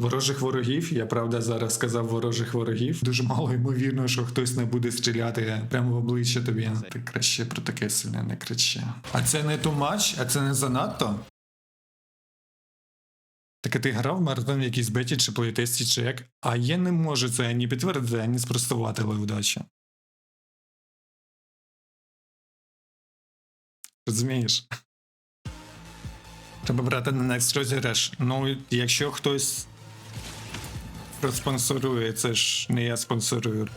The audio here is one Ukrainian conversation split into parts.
Ворожих ворогів, я правда зараз сказав ворожих ворогів. Дуже мало ймовірно, що хтось не буде стріляти прямо в обличчя тобі. Ти краще про таке сильно не кричи. А це не too much? А це не занадто? Так ти грав в маратон в якійсь беті чи плейтесті, чи як? А я не можу це ані підтвердити, ані спростувати, але удачі. Розумієш? Треба брати на next розіграш. Ну, якщо хтось проспонсорує, це ж не я спонсорую.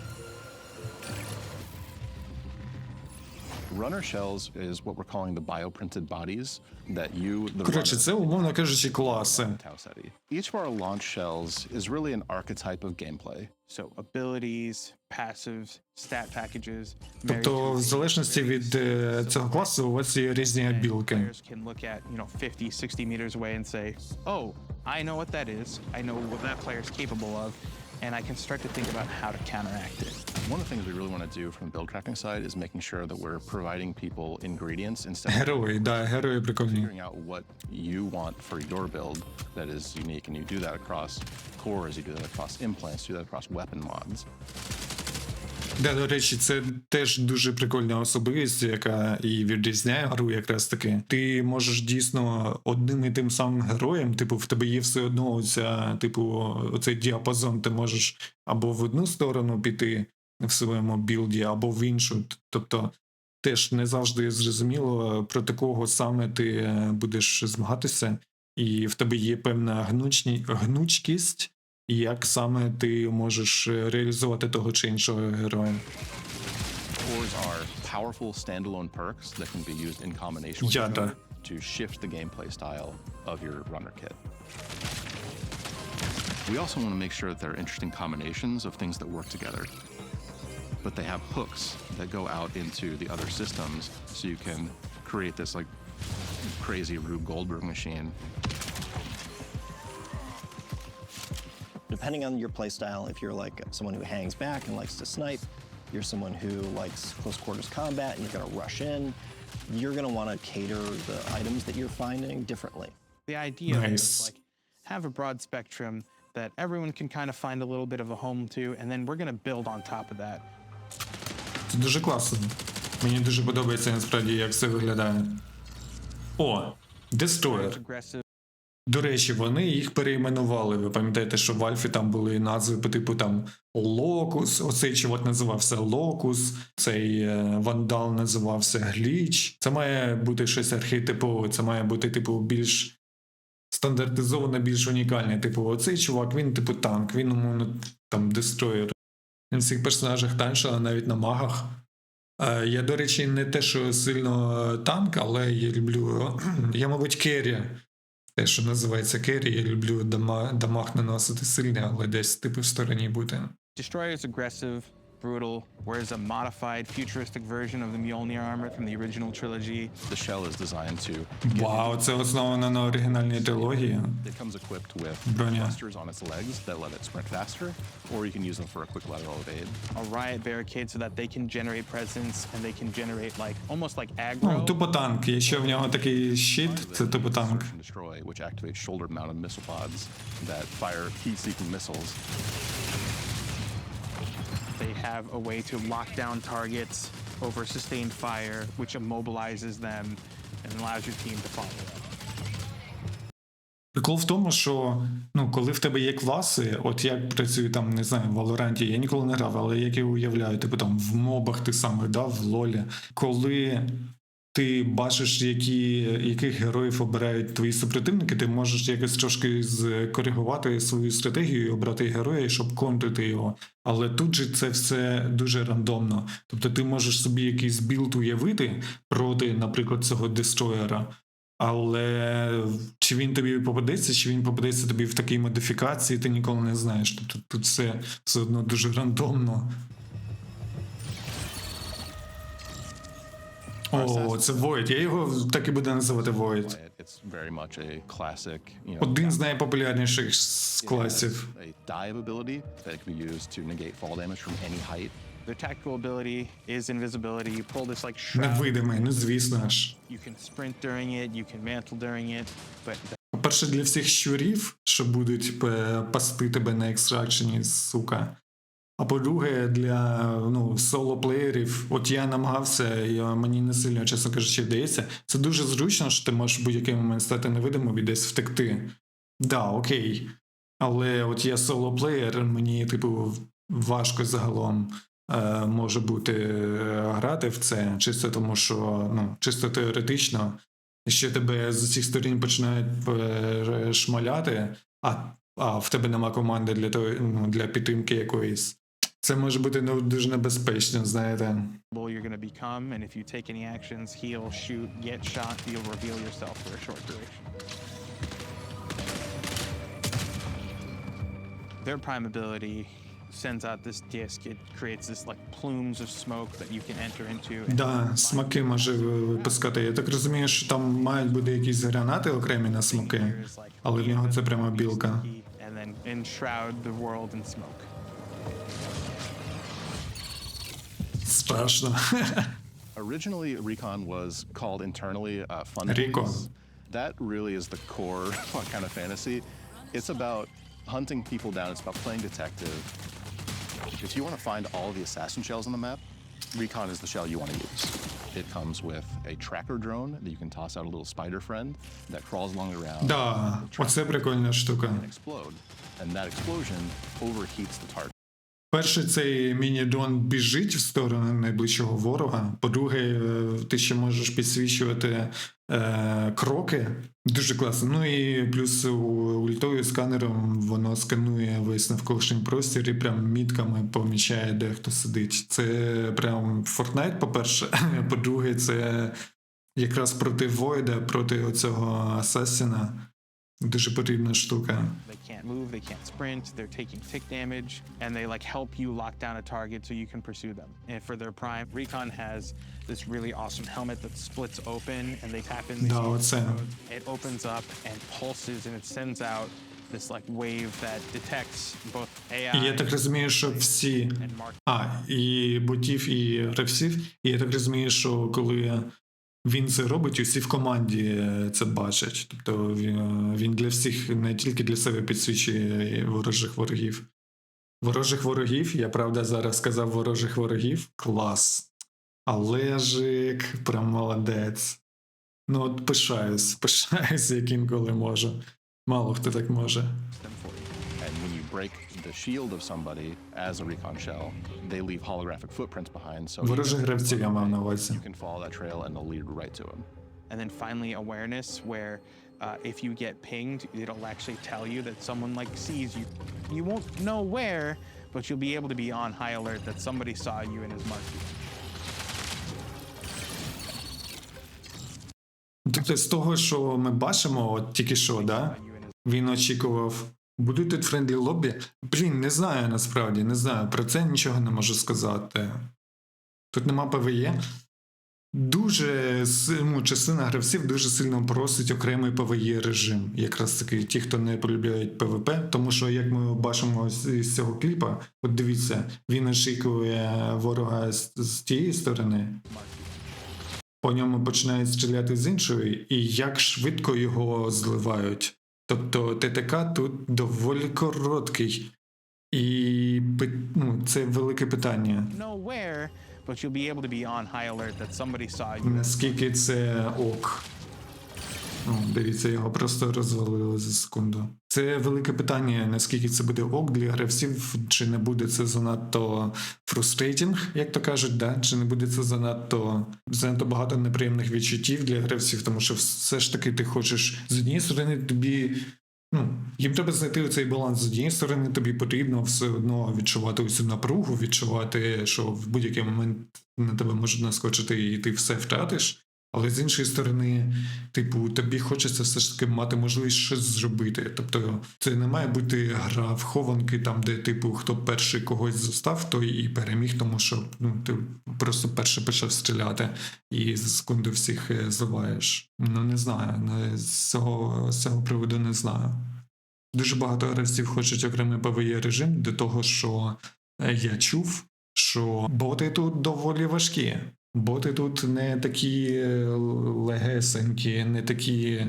Runner shells is what we're calling the bioprinted bodies that you, the Коротше, runner, це умовно кажучи класи. Tau Ceti. Each of our launch shells is really an archetype of gameplay. So abilities, passives, stat packages. married to Тобто, в the залежності від е, цього класу, у вас є різні and абілки. Players can look at, you know, 50, 60 meters away and say, "Oh, I know what that is. I know what that player is capable of." And I can start to think about how to counteract it. One of the things we really want to do from the build crafting side is making sure that we're providing people ingredients instead of Герої, да, герої прикольні. figuring out what you want for your build that is unique. And you do that across cores, you do that across implants, you do that across weapon mods. Да, до речі, це теж дуже прикольна особливість, яка і відрізняє гру якраз таки. Ти можеш дійсно одним і тим самим героєм, типу, в тебе є все одно оця, типу, оцей діапазон, ти можеш або в одну сторону піти в своєму білді, або в іншу. Тобто теж не завжди зрозуміло, проти кого саме ти будеш змагатися, і в тебе є певна гнучні, гнучкість. І як саме ти можеш е, реалізувати того чи іншого героя? Cores are powerful standalone perks that can be used in combination with Yeah, each duh. other to shift the gameplay style of your runner kit. We also want to make sure that there are interesting combinations of things that work together. But they have hooks that go out into the other systems so you can create this like crazy Rube Goldberg machine Depending on your playstyle, if you're like someone who hangs back and likes to snipe, you're someone who likes close quarters combat and you're going to rush in, you're going to want to cater the items that you're finding differently. The idea Nice. is like have a broad spectrum that everyone can kind of find a little bit of a home to, and then we're going to build on top of that. Це дуже класно. Мені дуже подобається насправді, як це виглядає. О, Destroyer. До речі, вони їх перейменували. Ви пам'ятаєте, що в Альфі там були назви по типу там Локус, оцей чувак називався Локус, цей е, вандал називався Гліч. Це має бути щось архетипове, це має бути, типу, більш стандартизоване, більш унікальне. Типу, оцей чувак, він, типу, танк, він умовно там дестроєр. На всіх персонажах танша, а навіть на магах. Е, Я, до речі, не те, що сильно е, танк, але я люблю. Я, мабуть, керрі. Те, що називається керрі, я люблю дама, дамаг наносити сильне, але десь типу в стороні бути. Destroyer is aggressive, brutal, whereas a modified, futuristic version of the Mjolnir armor from the original trilogy The shell is designed to Вау, це основано на оригінальній трилогії. It comes equipped with Brilliant. thrusters on its legs that let it sprint faster, or you can use them for a quick lateral evade. a riot barricade so that they can generate presence and they can generate like almost like aggro. Ну, тупо танк. Якщо в нього такий щит, це тупо танк. Search and destroy, which activates shoulder-mounted missile pods that fire heat-seeking missiles. They have a way to lock down targets over sustained fire, which immobilizes them and allows your team to follow. Прикол в тому, що ну, коли в тебе є класи, от як працює там, не знаю, в Валоранті, я ніколи не грав, але як я уявляю, типу там в мобах ти саме, да, в лолі, коли ти бачиш, які, яких героїв обирають твої супротивники, ти можеш якось трошки скоригувати свою стратегію і обрати героя, щоб контрити його. Але тут же це все дуже рандомно. Тобто ти можеш собі якийсь білд уявити проти, наприклад, цього дестроєра. Але чи він тобі попадеться, чи він попадеться тобі в такій модифікації, ти ніколи не знаєш. Тобто тут все все одно дуже рандомно. О, це Void. Я його так і буду називати Void. Один з найпопулярніших з класів. Their tactical ability is invisibility. You pull this like. Невидимий, ну звісно ж. You can sprint during it, you can mantle during it, but the По-перше, для всіх щурів, що будуть пасти тебе на екстракшені, сука. А по-друге, для ну, соло-плеєрів, от я намагався, і мені не сильно, чесно кажучи, вдається. Це дуже зручно, що ти можеш в будь-який момент стати невидимим і десь втекти. Да, окей. Але от я соло-плеєр, мені, типу, важко загалом е, може бути е, грати в це, чисто тому, що ну, чисто теоретично, що тебе з усіх сторін починають е, шмаляти, а, а в тебе нема команди для того, ну, для підтримки якоїсь. Це може бути ну, дуже небезпечно, знаєте. You're going to become, and if you take any actions, heal, shoot, get shot, you'll reveal yourself for a short duration. Their prime ability sends out this disc. It creates this like plumes of smoke that you can enter into. Да, смаки може випускати. Я так розумію, що там мають бути якісь гранати окремі на like, але в нього це прямо білка. And then enshroud the world in smoke. Страшно. Originally, Recon was called internally uh, Fun Recon. Police. That really is the core kind of fantasy. It's about hunting people down. It's about playing detective. If you want to find all the assassin shells on the map, Recon is the shell you want to use. It comes with a tracker drone that you can toss out a little spider friend that crawls along the ground Да, оце прикольна штука. and explode. And that explosion overheats the target. Перше, цей міні-дрон біжить в сторону найближчого ворога. По-друге, е, ти ще можеш підсвічувати е, кроки. Дуже класно. Ну і плюс у- ультою сканером воно сканує весь навколишній простір і прям мітками помічає, де хто сидить. Це прям Fortnite, по-перше. По-друге, це якраз проти Войда, проти оцього Асасіна. Дуже потрібна штука. They can't move, they can't sprint, they're taking tick damage, and they like help you lock down a target so you can pursue them. And for their prime, Recon has this really awesome helmet that splits open and they tap in these Да, heat оце. nodes. It opens up and pulses and it sends out this like wave that detects both AI І я так розумію, що всі and mark А, і ботів, і гравців. І я так розумію, що коли він це робить, усі в команді е, це бачать. Тобто він, він для всіх не тільки для себе підсвічує ворожих ворогів. Ворожих ворогів, я правда зараз сказав ворожих ворогів. Клас. Але жик, прям молодець. Ну, от пишаюсь, пишаюсь, як інколи можу. Мало хто так може. Break the shield of somebody as a recon shell, they leave holographic footprints behind. So Ворожих гравців я мав на увазі. you can follow that trail and they'll lead right to him. And then finally, awareness, where uh, if you get pinged, it'll actually tell you that someone like sees you. You won't know where, but you'll be able to be on high alert that somebody saw you and has marked you. Тобто, з того, що ми бачимо, от тільки що, да? You and his Він очікував. Будуть тут френдлі лобі? Блін, не знаю насправді, не знаю. Про це нічого не можу сказати. Тут нема ПВЕ. Дуже ну, частина гравців дуже сильно просить окремий ПВЕ режим. Якраз таки ті, хто не полюбляють ПВП. Тому що, як ми бачимо з цього кліпа, от дивіться, він очікує ворога з, з тієї сторони, по ньому починають стріляти з іншої, і як швидко його зливають. Тобто ТТК тут доволі короткий. І ну, це велике питання. Наскільки це ок. Ну, дивіться, його просто розвалили за секунду. Це велике питання, наскільки це буде ок для гравців, чи не буде це занадто фрустрейтінг, як то кажуть, да? чи не буде це занадто занадто багато неприємних відчуттів для гравців, тому що все ж таки ти хочеш з однієї сторони тобі. Ну, їм треба знайти цей баланс з однієї сторони, тобі потрібно все одно відчувати усю напругу, відчувати, що в будь-який момент на тебе можуть наскочити і ти все втратиш. Але з іншої сторони, типу, тобі хочеться все ж таки мати можливість щось зробити. Тобто, це не має бути гра в хованки, там, де, типу, хто перший когось застав, той і переміг, тому що ну, ти просто перший почав стріляти і за секунду всіх е, зливаєш. Ну, не знаю, з, цього, з цього приводу не знаю. Дуже багато гравців хочуть окремий ПВЄ режим до того, що е, я чув, що боти тут доволі важкі. Боти тут не такі е, легесенькі, не такі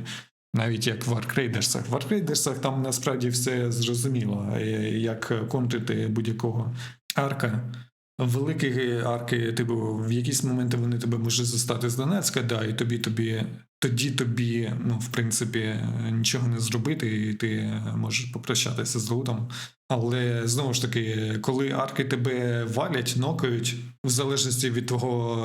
Навіть як в Аркрейдерсах. В Аркрейдерсах там насправді все зрозуміло, е, як контрити будь-якого арка. Великі арки, типу, в якісь моменти вони тебе можуть застати з Донецька, да, і тобі, тобі, тоді тобі, ну, в принципі, нічого не зробити, і ти можеш попрощатися з лутом. Але знову ж таки, коли арки тебе валять, нокають, в залежності від твого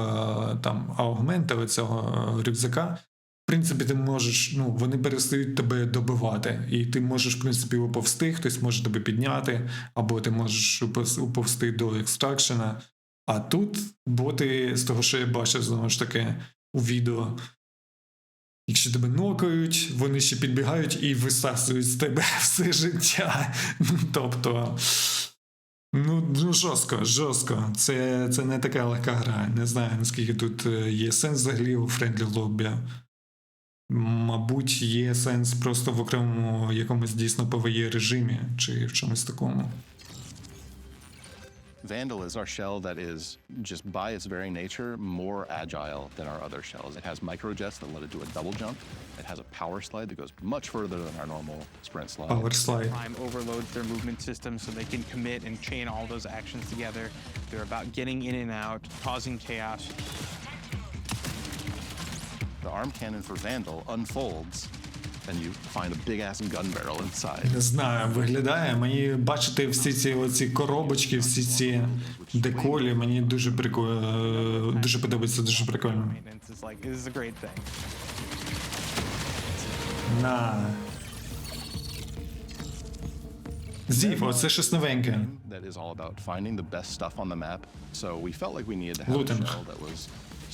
е, там аугмента, цього рюкзака, в принципі, ти можеш, ну, вони перестають тебе добивати, і ти можеш, в принципі, уповзти, хтось може тебе підняти, або ти можеш уповзти до екстракшена. А тут боти, з того, що я бачив, знову ж таки, у відео, якщо тебе нокають, вони ще підбігають і висасують з тебе все життя. Ну, тобто. Ну, ну жорстко, жорстко. Це, це не така легка гра. Не знаю, наскільки тут е, є сенс взагалі у френдлі лобі. Мабуть, є сенс просто в окремому якомусь дійсно PvE режимі чи в чомусь такому. Vandal is our shell that is just by its very nature more agile than our other shells. It has microjets that let it do a double jump. It has a power slide that goes much further than our normal sprint slide. Power slide. Prime overloads their movement system so they can commit and chain all those actions together. They're about getting in and out, causing chaos. The arm cannon for Vandal unfolds, and you find a big ass gun barrel inside. Не знаю, виглядає. Мені бачити всі ці оці коробочки, всі ці деколі, мені дуже прикольно, дуже подобається, дуже прикольно. Maintenance is like, this is a great thing. На. Зів, оце щось новеньке. That is all about finding the best stuff on the map. So we felt like we needed to have Looting. a shell that was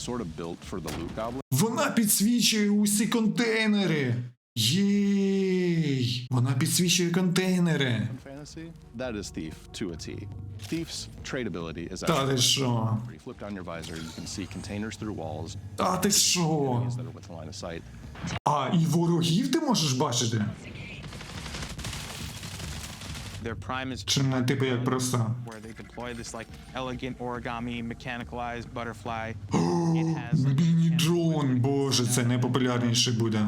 sort of built for the loot goblin. Вона підсвічує усі контейнери. Єй! Вона підсвічує контейнери. That is Thief to a T. Thief's tradability is Та ти що? where you your visor, you can see containers through walls Та ти що? that line of sight. А, і ворогів ти можеш бачити? Their prime is Чи не типу як просто? where they deploy this like elegant origami mechanicalized butterfly. it has Міні-дрон, боже, це найпопулярніший буде.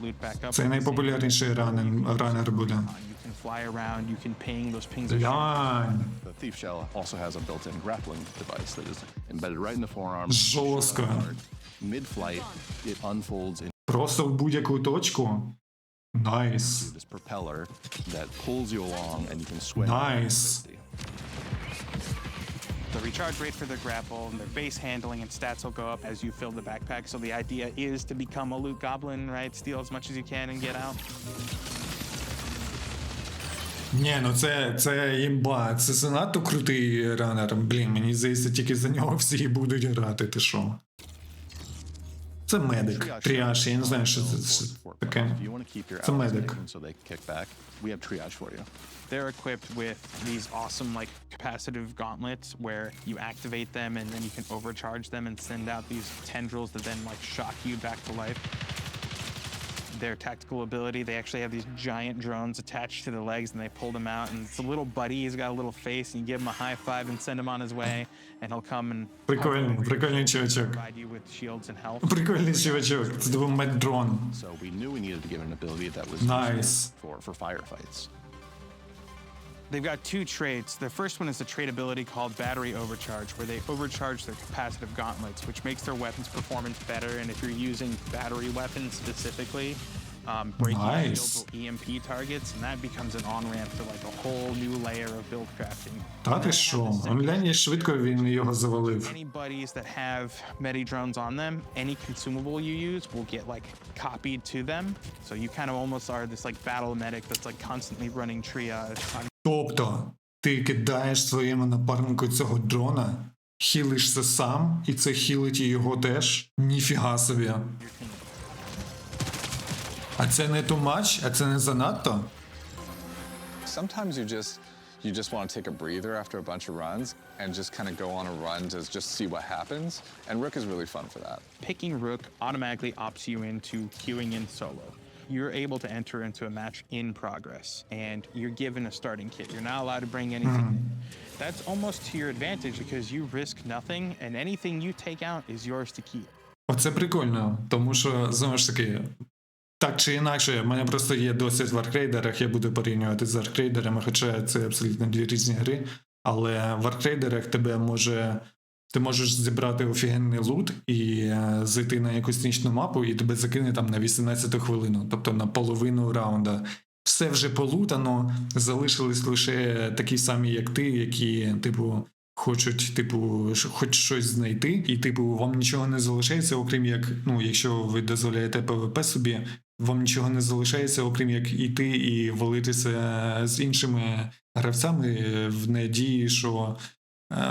Це at the same найпопулярніший ранен, ранер буде. time. You can fly around, you can ping, those pings are Глянь, The Thief shell also has a built-in grappling device that is embedded right in the forearm. жорстко. Mid-flight, it unfolds into Просто в будь-яку точку. Найс. this The recharge rate for their grapple and their base handling and stats will go up as you fill the backpack. So the idea is to become a loot goblin, right? Steal as much as you can and get out. Ні, ну це, це імба, це занадто крутий ранер. Блін, мені здається, тільки за нього всі і будуть грати, ти що? Це медик, тріаж, я не знаю, що це, що це таке. If you want to keep your It's a allies medic. moving so they can kick back, we have triage for you. They're equipped with these awesome like capacitive gauntlets where you activate them and then you can overcharge them and send out these tendrils that then like shock you back to life. Their tactical ability, they actually have these giant drones attached to the legs and they pull them out and it's a little buddy, he's got a little face and you give him a high five and send him on his way and he'll come and Прикольний, прикольний чувачок. provide you with shields and health. Прикольний чувачок, це двомет дрон. So we knew we needed to give it an ability that was Nice. useful for, for firefights. They've got two traits. The first one is a trait ability called Battery Overcharge, where they overcharge their capacitive gauntlets, which makes their weapons performance better. And if you're using battery weapons specifically, um, breaking Nice. shields will EMP targets, and that becomes an on ramp to like a whole new layer of build crafting. Та ти що? Он глянь, як швидко він його завалив. Any buddies that have medi drones on them, any consumable you use will get like copied to them. So you kind of almost are this like battle medic that's like constantly running triage. Тобто, ти кидаєш своєму напарнику цього дрона, хілишся сам, і це хілить і його теж. Ніфіга собі. А це не too much? А це не занадто? Sometimes you just you just want to take a breather after a bunch of runs and just kind of go on a run to just see what happens. And Rook is really fun for that. picking Rook automatically opts you into queuing in solo. You're able to enter into a match in progress, and you're given a starting kit. You're not allowed to bring anything. mm. in. That's almost to your advantage because you risk nothing, and anything you take out is yours to keep. Оце прикольно, тому що знову ж таки. Так чи інакше, в мене просто є досвід в аркрейдерах, я буду порівнювати з аркрейдерами, хоча це абсолютно дві різні гри. Але в аркрейдерах тебе може. Ти можеш зібрати офігенний лут і е, зайти на якусь нічну мапу, і тебе закине там на 18 хвилину, тобто на половину раунда. Все вже полутано, залишились лише такі самі, як ти, які, типу, хочуть, типу, хоч щось знайти, і, типу, вам нічого не залишається, окрім як, ну, якщо ви дозволяєте ПВП собі, вам нічого не залишається, окрім як іти і валитися з іншими гравцями е, в надії, що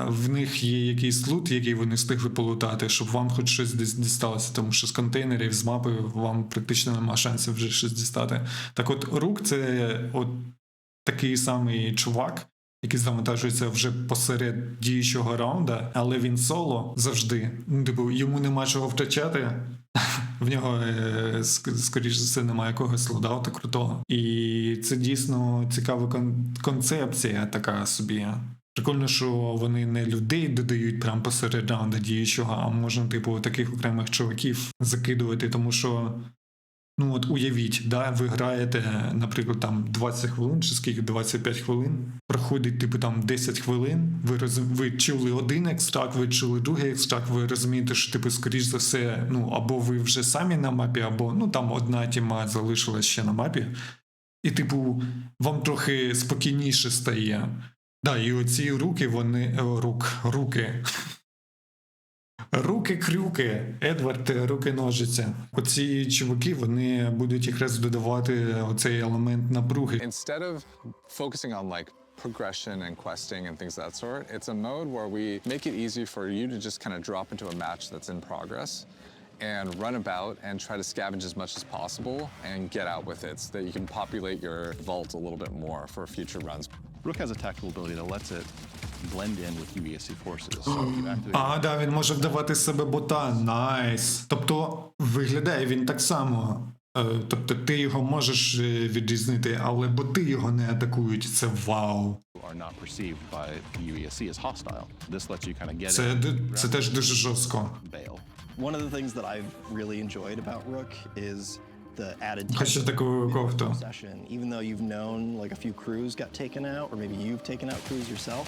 в них є якийсь лут, який вони встигли полутати, щоб вам хоч щось десь дісталося, тому що з контейнерів, з мапи вам практично нема шансів вже щось дістати. Так от рук це от такий самий чувак, який завантажується вже посеред діючого раунда, але він соло завжди. Ну, типу, йому нема чого втрачати. В нього, е, скоріш за все, немає якогось лодаута крутого. І це дійсно цікава концепція така собі. Прикольно, що вони не людей додають прямо посеред раунда діючого, а можна, типу, таких окремих чуваків закидувати, тому що. Ну от уявіть, да, ви граєте, наприклад, там 20 хвилин чи скільки 25 хвилин. Проходить, типу, там 10 хвилин. Ви роз... ви чули один екстракт, ви чули другий екстракт, ви розумієте, що типу, скоріш за все, ну або ви вже самі на мапі, або ну там одна тіма залишилась ще на мапі. І, типу, вам трохи спокійніше стає. Да, і оці руки, вони. е, Рук, руки. Руки-крюки, Едвард, е, руки-ножиця. Оці чуваки вони будуть якраз додавати оцей елемент напруги. Instead of focusing on like progression and questing and things of that sort, it's a mode where we make it easy for you to just kind of drop into a match that's in progress and run about and try to scavenge as much as possible and get out with it so that you can populate your vault a little bit more for future runs. Rook has a tactical ability that lets it blend in with UESC forces. So if you activate А, да, він може вдавати з себе бота. Найс. Тобто виглядає він так само. Е, Тобто ти його можеш е, відрізнити, але боти його не атакують. Це вау. are not perceived by the UESC as hostile. This lets you kind of get Це, in, ду- це теж дуже жорстко. bail. One of the things that I've really enjoyed about Rook is the added Хочу tension таку кофту. session. Even though you've known like a few crews got taken out, or maybe you've taken out crews yourself,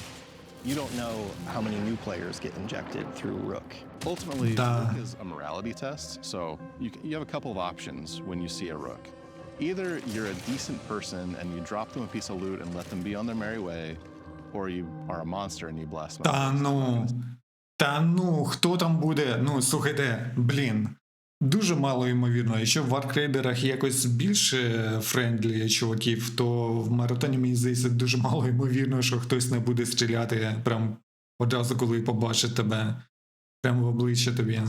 you don't know how many new players get injected through Rook. Ultimately, Da. Rook is a morality test. So you, c- you have a couple of options when you see a Rook. Either you're a decent person and you drop them a piece of loot and let them be on their merry way, or you are a monster and you blast them. Та ну. Та ну, хто там буде? Ну, слухайте, блін. Дуже мало ймовірно. Якщо в аркрейдерах якось більше френдлі чуваків, то в маратоні, мені здається, дуже мало ймовірно, що хтось не буде стріляти прям одразу, коли побачить тебе. Прямо в обличчя тобі.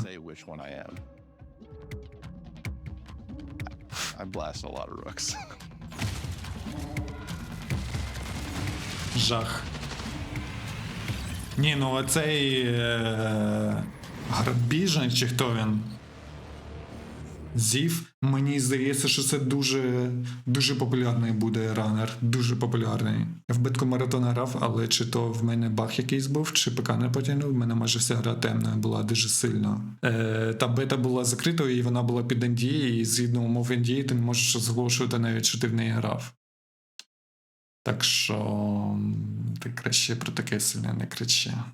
Жах. Ні, ну оцей е- грабіжник, чи хто він? Зів. Мені здається, що це дуже дуже популярний буде ранер. Дуже популярний. В битку маратон грав, але чи то в мене баг якийсь був, чи ПК не потягнув. В мене майже вся гра темною була дуже сильно. Е, та бета була закритою, і вона була під NDA, і згідно умов NDA ти не можеш розголошувати навіть, що ти в неї грав. Так що ти краще про таке сильно не кричи.